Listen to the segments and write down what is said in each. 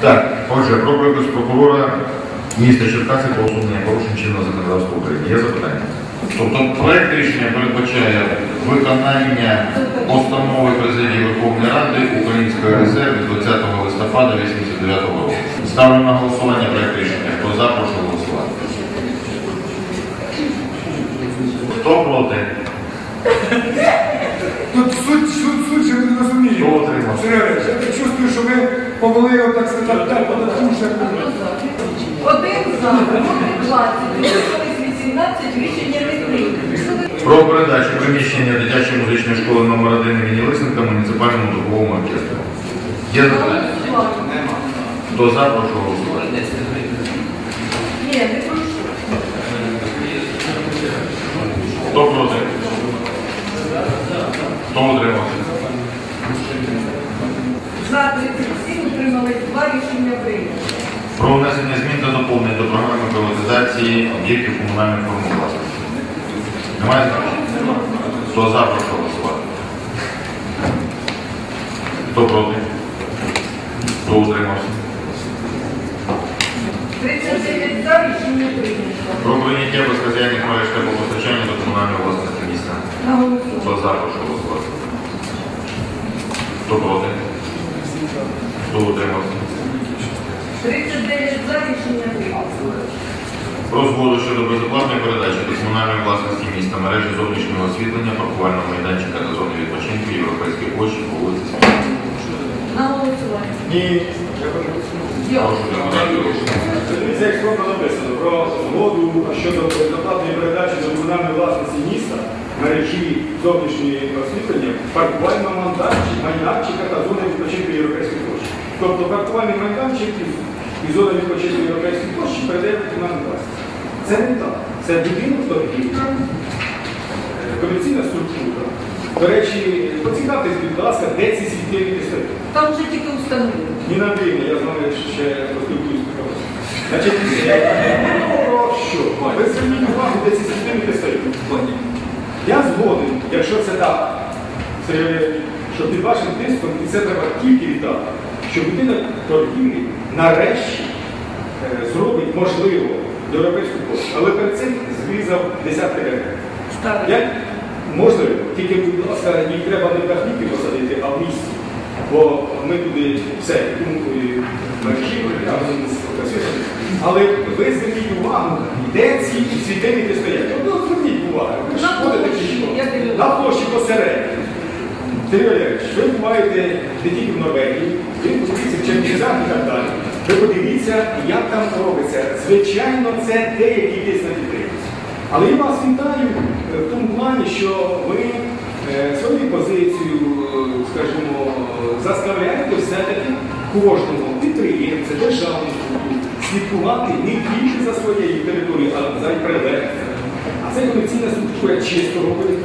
Так, отже, про припис прокурора міста Черкаси по усунення порушень чинного законодавства України. Є запитання? Тобто проект рішення передбачає виконання постанови президії Верховної Ради Української РСР від 20 листопада 89 року. Ставлю на голосування проект рішення. Хто за, прошу голосувати. Хто проти? Тут суть, суть, суть же не розуміє. Хто? Сергій Олегович, я чувствую, що ви повели його, так сказати, так, по душе. Один за, проти 20, утримались 18, рішення не прийнято. Про передачу приміщення дитячої музичної школи номер 1 імені Лисенка муніципальному духовому оркестру. Є запитання? Хто за, прошу голосувати. Ні, не прошу. Хто проти? Хто Про внесення змін та доповнень до програми приватизації об'єктів комунальної форми власності. Немає значення? Хто за, прошу голосувати. Хто проти? Хто утримався? 39 за, рішення прийнято. Про прийняття безхазяйних мереж теплопостачання до комунальної власності міста. Хто за, прошу голосувати. Хто проти? Хто утримався? 39 за, рішення прийнято. Про згоду щодо безоплатної передачі до комунальної власності міста мережі зовнішнього освітлення, паркувального майданчика та зони відпочинку Європейської площі по вулиці Смілянській. На голосування. Ні. Прошу депутатів. Дивіться, як скромно написано про згоду щодо безоплатної передачі до комунальної власності міста мережі зовнішньої освітлення паркувального майданчика, та зони відпочинку Європейської площі. Тобто паркувальний майданчик і, зона відпочинку Європейської площі передає комунальну власність. Це не так. Це будинок торгівля, е, комерційна структура. До речі, поцікавтесь, будь ласка, де ці світильники стоять. Там вже тільки встановили. Ніна Андріївна, я знаю, що ще поспілкуюсь з тобою. Значить, про що? Ви зверніть увагу, де ці світильники стоять. Я згоден, якщо це так, це, що під вашим тиском, і це треба тільки віддати, що будинок торгівлі нарешті е, зробить можливо європейську пошту. Але перед цим зрізав десятки років. Як можливо, тільки, будь ласка, їх треба не в Дахніки посадити, а в місті. Бо ми туди все, і мережі. Але ви зверніть увагу, де ці світильники стоять. Ну, зверніть увагу. На площі, посередині. Сергій Валерійович, ви буваєте не тільки в Норвегії, подивіться в Чернівцях і так далі. Ви подивіться, як там робиться. Звичайно, це деякі десь на підтримці. Але я вас вітаю е, в тому плані, що ви е, свою позицію, е, скажімо, заставляєте все-таки кожному підприємцю, державнику слідкувати не тільки за своєю територією, а за й. А це комерційна структура чисто робить.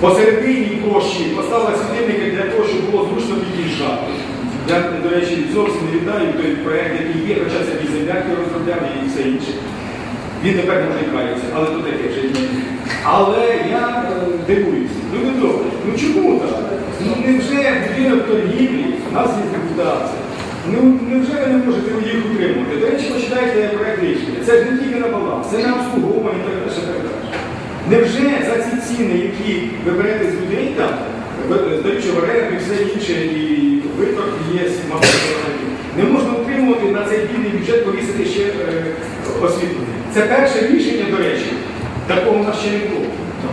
Посередині площі поставила світильники для того, щоб було зручно під'їжджати. Я, до речі, зовсім не вітаю той проєкт, який є, хоча це і земляки розробляв і все інше. Він тепер може і але то таке вже ні. Але я е, дивуюся. Ну не добре. Ну чому так? Ну невже будинок торгівлі, у нас є депутація. Ну невже ви не можете їх утримувати? До речі, почитайте проєкт рішення. Це ж не тільки на баланс, це на обслуговування і так далі. Невже за ці ціни, які ви берете з людей там, здаючи в оренду і все інше, і виторг є, мабуть, не можна утримувати на цей бідний бюджет повісити ще е, освітлення. Це перше рішення, до речі, такого у нас ще не було.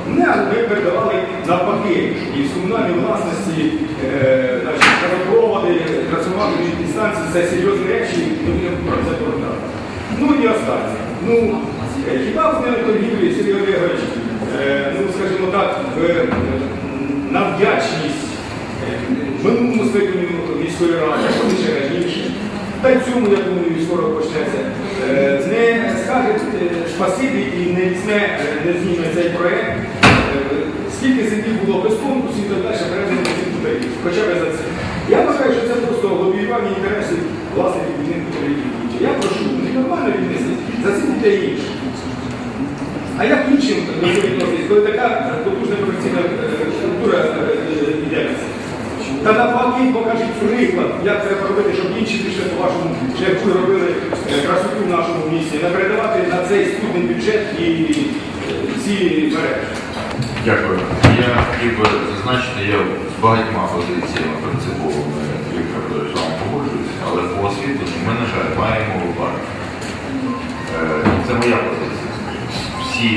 Не, ми передавали навпаки, і з комунальної власності е, значить, газопроводи, трансформатори підстанції, це серйозні речі, ми будемо про це повертати. Ну і останнє. Ну, е, хіба в мене торгівлі, Сергій Олегович, ну, скажімо так, е, на вдячність е, минулому скликанню міської ради, а ще раніше, та й цьому, я думаю, скоро почнеться, е, не скаже е, спасибі і не візьме, е, не зніме цей проєкт, е, скільки землі було без конкурсів, то далі передано на цим людей, хоча б за це. Я вважаю, що це просто лобіювання інтересів власників будинку політики. Я прошу, не нормально віднесіть, за цим дітей інше. А як іншим до коли така потужна професійна е, структура е, е, йде? Та навпаки, покажіть приклад, як треба робити, щоб інші пішли по вашому шляху і робили е, красоту в нашому місті, не передавати на цей студний бюджет і е, ці мережі. Дякую. Я хотів би зазначити, я з багатьма позиціями принциповими Віктор Федорович з вами погоджуюся, але по освітленню ми, на жаль, маємо випадок. Е, Це моя позиція. Всі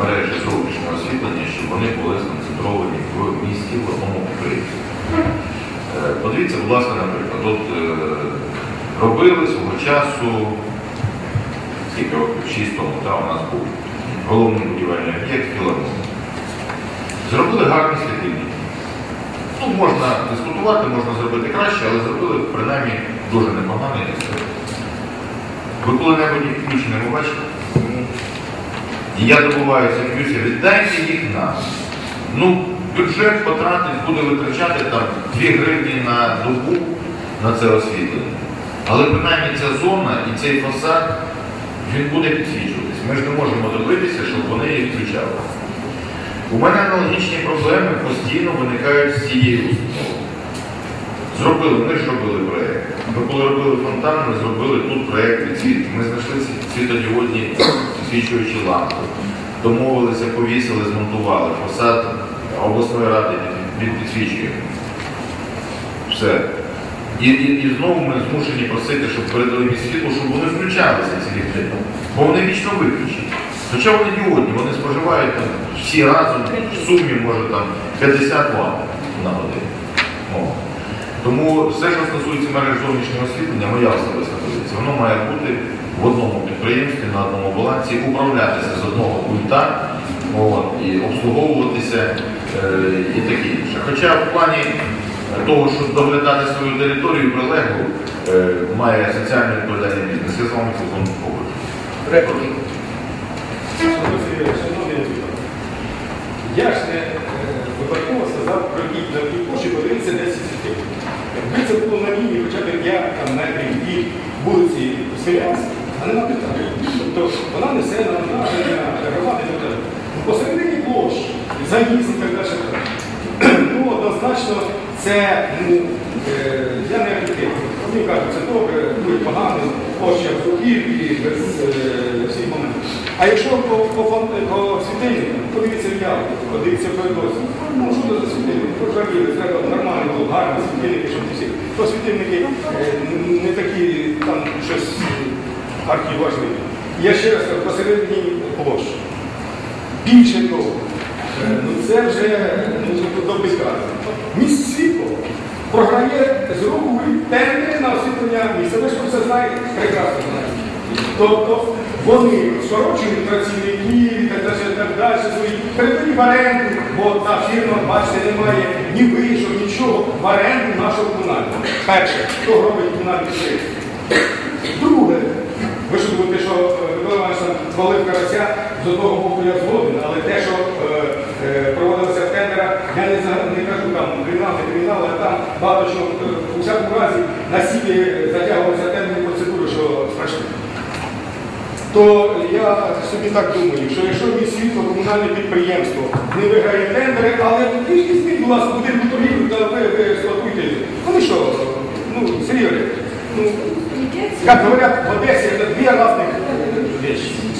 мережі зовнішнього освітлення, щоб вони були сконцентровані в місті в одному підприємстві. Е, Подивіться, будь ласка, наприклад, от е, робили свого часу, скільки років, шість тому, та, у нас був головний будівельний об'єкт філармонії. Зробили гарні світильники. Ну, можна дискутувати, можна зробити краще, але зробили принаймні дуже непоганий інструмент. Ви коли-небудь включеними бачите? І я добуваюся віддайте їх нам. Ну, бюджет потратить, буде витрачати там 2 гривні на добу на це освітлення. Але принаймні ця зона і цей фасад, він буде підсвічуватись. Ми ж не можемо добитися, щоб вони їх включали. У мене аналогічні проблеми постійно виникають з цією установою. Зробили, ми ж робили проєкт. Ми коли робили фонтан, ми зробили тут проєкт відсвітки. Ми знайшли світодіодні підсвічуючі лампи. Домовилися, повісили, змонтували. Фасад обласної ради під- під- підсвічує. Все. І, і, і знову ми змушені просити, щоб передали мені світло, щоб вони включалися ці ліфти. Бо вони вічно виключені. Хоча вони діодні, вони споживають там, всі разом в сумі, може там 50 Вт на годину. О. Тому все, що стосується мереж зовнішнього освітлення, моя особиста позиція, воно має бути в одному підприємстві, на одному балансі, управлятися з одного пульта от, і обслуговуватися е, і таке інше. Хоча в плані того, щоб доглядати свою територію прилеглу, е, має соціально відповідальний бізнес. Я з вами цілком погоджуюся. Репліки. Я ж не е, випадково сказав про кіт на тій площі, подивіться 10 світів. Якби це було на лінії хоча б 5 там, від вулиці Селянській, а не на питання. Тобто вона несе навантаження громади і так далі. Посередині площі, заїзд і так далі. Ну, однозначно, це, ну, е, я не архітектор. Мені кажуть, це добре, буде погано, площа в руківки, без е, всіх моментів. А якщо по, по, по світильникам, подивіться в явку, подивіться в досі. Ну, що це за світильники? Прожаріли, треба нормально гарні світильники, щоб всі. То світильники е, не такі, там щось архі важливі. Я ще раз кажу, посередині площі. Більше того, е, ну це вже ну, до безказу. Світло програє з руку тендери на освітлення міста. Ви ж про це знаєте, прекрасно знаєте. Тобто вони скорочують працівників і так далі, так далі, свої передані в оренду, бо та фірма, бачите, немає ні вийшов, нічого, в оренду нашого комунального. Перше, хто робить комунальний підприємство. Друге, ви що думаєте, що е, хвалив карася, з одного боку я згоден, але те, що е, е, проводилося в тендерах, я не, не кажу там кримінал, не кримінал, але там багато чого, е, у всякому разі, настільки затягувалися тендерні процедури, що страшно. То я собі так думаю, що якщо мій світло комунальне підприємство не виграє тендери, але візьміть, будь ласка, будинку торгівлю, та ви, експлуатуйте. Вони що, ну, серйозно, ну, как говорят в Одессе, это две разных вещи.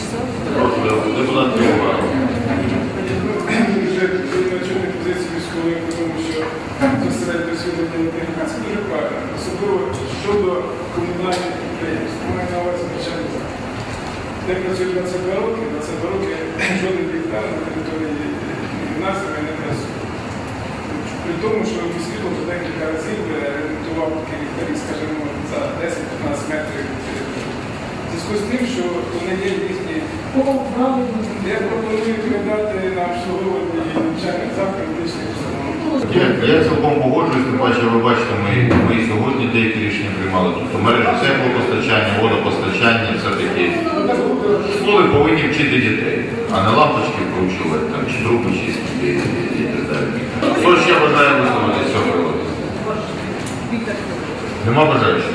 Кривова. вже начальник позиції військової, тому що безпосередньо сьогодні особливо щодо комунальних на увазі навчальний заклад. Я 22 роки, 22 роки жоден ліхтар на території гімназії не працює. При тому, що світло вже декілька разів ремонтував скажімо, за 10-15 метрів. В зв'язку з тим, що вони є різні я. Я, я цілком погоджуюсь, тим паче, ви бачите, ми, ми сьогодні деякі рішення приймали. Тобто мережі теплопостачання, водопостачання, все-таки школи повинні вчити дітей, а не лампочки вкручувати, там, чи труби чистити і, так далі. Хто ще бажає висловити з цього приводу? Нема бажаючих?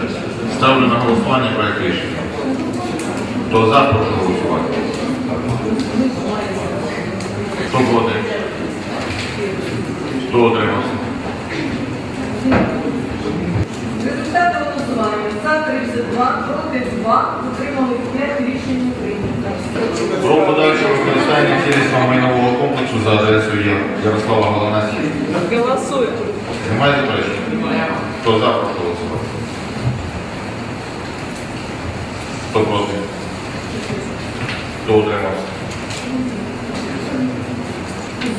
Ставлю на голосування проект рішення. Хто за, прошу голосувати. Хто проти? Хто отримався? Результати голосування. За 32, проти 2, утримали 5, рішення прийнято. Про подальше використання цілісного майнового комплексу за адресою Є- Ярослава Головна 7. Голосуем. Немає заперечень? Хто за, прошу голосувати. Хто проти? Хто утримався?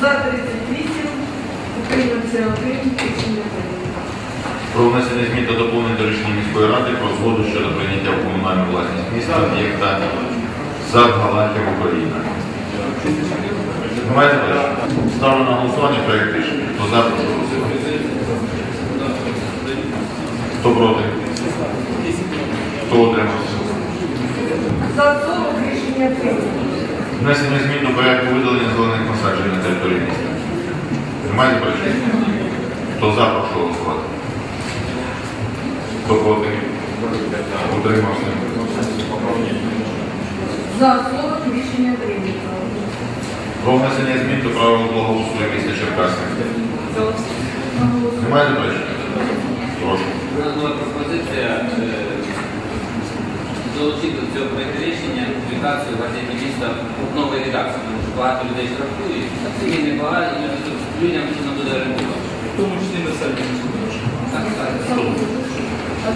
За 38, утримався 1, рішення прийнято. Про внесення змін та доповнень до рішення міської ради про згоду щодо прийняття в комунальну власність міста об'єкта ЗАД Галантів Україна. Заперечень? Ставлю на голосування проєкт рішення. Хто за, прошу голосувати. Хто проти? Хто утримався? За 40 рішення прийнято. Внесення змін до порядку видалення зелених насаджень на території міста. Немає заперечень? Хто за, прошу голосувати. Хто проти? Утримався. За 40 рішення прийнято. Про внесення змін до правил благоустрою міста Черкаси. Немає заперечень? Прошу. У нас була пропозиція е, долучити до цього проєкту рішення публікацію в газеті міста нової редакції, тому що багато людей штрафують, і небагато, і людям це не буде орієнтувати. В тому числі на сайті Так, так.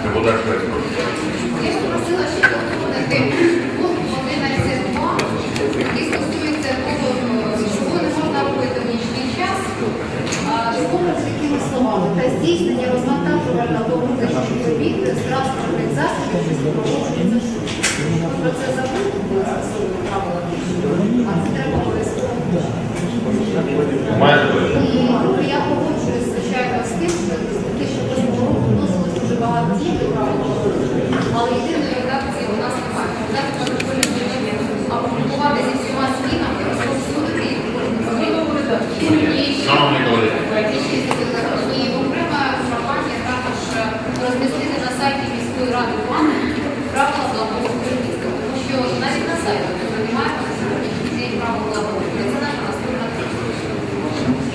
Депутат Швець, прошу. Я б ще доповнити пункт 11.2, який стосується того, чого не можна робити в нічний час. Такими словами та здійснення розвантажувального визначних робіт з транспортних засобів, що супроводжується шумом. Ми про це забули, коли застосовуємо правила а це треба обов'язково. І друге, я погоджуюсь, звичайно, з тим, що з 2008 року вносилось дуже багато змін до правил, але єдиної редакції у нас немає. Так, пропонуємо опублікувати зі всіма змінами, розповсюдити Зміну. І ще- Шановні колеги, і ще І окрема компанія також розмістити на сайті міської ради плани правила благоустрою міста, тому що навіть на сайті ми немає цієї правил благоустрою. Це наша наступна тема.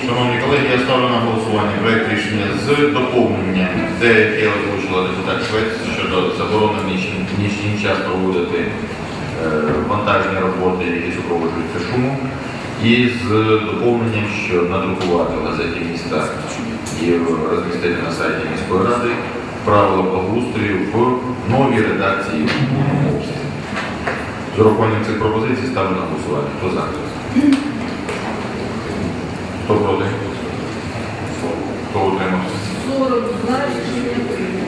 шановні колеги, я ставлю на голосування проєкт рішення з доповненням, де я озвучила депутат Швець щодо заборони в нічний, в нічний час проводити е, вантажні роботи, які супроводжуються шумом, і з доповненням, що надрукувати в газеті міста і розмістити на сайті міської ради правила благоустрою в новій редакції. З урахуванням цих пропозицій ставлю на голосування. Хто за? Хто проти? Хто утримався? 40 за, рішення